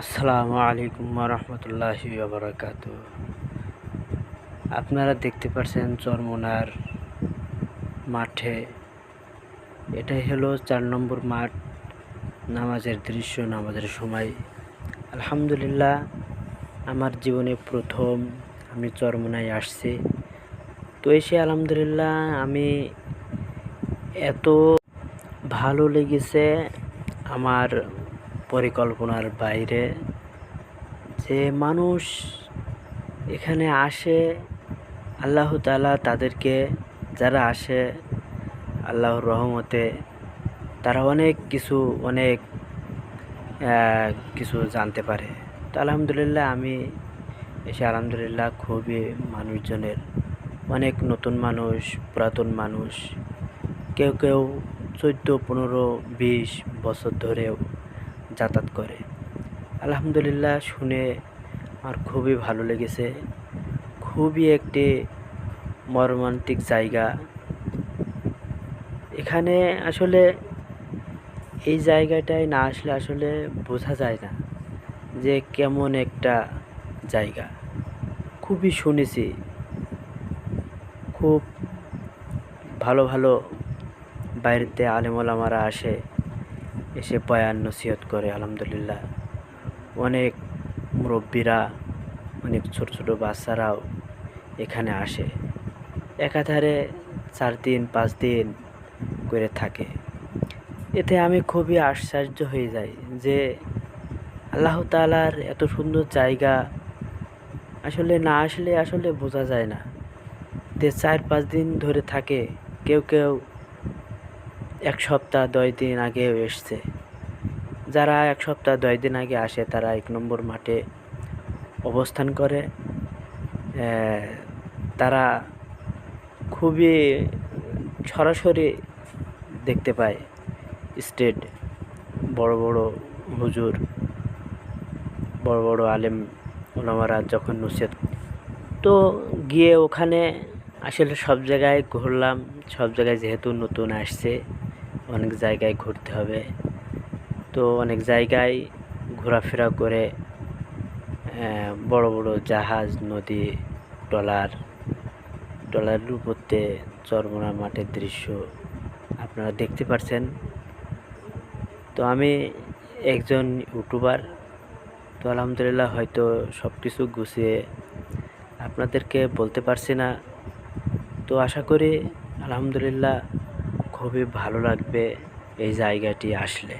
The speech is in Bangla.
আসসালামু আলাইকুম রহমতুল্লাহি বারাকাতু আপনারা দেখতে পাচ্ছেন চরমোনার মাঠে। এটাই হলো চার নম্বর মাঠ, নামাজের দৃশ্য, নামাজের সময়। আলহামদুলিল্লাহ, আমার জীবনে প্রথম আমি চরমোনায় আসছি। তো এসে আলহামদুলিল্লাহ, আমি এত ভালো লেগেছে আমার পরিকল্পনার বাইরে যে মানুষ এখানে আসে, আল্লাহ তালা তাদেরকে যারা আসে আল্লাহর রহমতে তারা অনেক কিছু অনেক কিছু জানতে পারে। তো আলহামদুলিল্লাহ আমি এসে আলহামদুলিল্লাহ খুবই মানুষজনের, অনেক নতুন মানুষ, পুরাতন মানুষ, কেউ কেউ চোদ্দ, পনেরো, বিশ বছর ধরেও যাতায়াত করে। আলহামদুলিল্লাহ শুনে আমার খুবই ভালো লেগেছে। খুবই একটি মর্মান্তিক জায়গা। এখানে আসলে এই জায়গাটায় না আসলে আসলে বোঝা যায় না যে কেমন একটা জায়গা। খুবই শুনেছি। খুব ভালো ভালো বাইরেতে আলেমোলামারা আসে। এসে বয়ান নসিহত করে, আলহামদুলিল্লাহ। অনেক মুরব্বীরা, অনেক ছোট ছোট বাচ্চারাও এখানে আসে। একাধারে চার দিন, পাঁচ দিন করে থাকে। এতে আমি খুবই আশ্চর্য হয়ে যাই যে আল্লাহ তালার এত সুন্দর জায়গা আসলে না আসলে আসলে বোঝা যায় না। তে চার পাঁচ দিন ধরে থাকে, কেউ কেউ এক সপ্তাহ, দশ দিন আগে এসছে। যারা এক সপ্তাহ, দশ দিন আগে আসে, তারা এক নম্বর মাঠে অবস্থান করে। তারা খুবই সরাসরি দেখতে পায় স্টেট। বড় বড় হুজুর, বড় বড় আলেম ওলামারা যখন নসিহত তো গিয়ে ওখানে আসলে সব জায়গায় ঘুরলাম, সব জায়গায় যেহেতু নতুন আসছে। অনেক জায়গায় ঘুরতে হবে। তো অনেক জায়গায় ঘোরাফেরা করে বড় বড় জাহাজ, নদী ট্রলার ট্রলারের উপরতে চরমোনা মাঠের দৃশ্য আপনারা দেখতে পাচ্ছেন তো আমি একজন ইউটিউবার, তো আলহামদুলিল্লাহ হয়তো সব কিছু গুছিয়ে আপনাদেরকে বলতে পারছি না। তো আশা করি আলহামদুলিল্লাহ খুবই ভালো লাগবে এই জায়গাটি আসলে।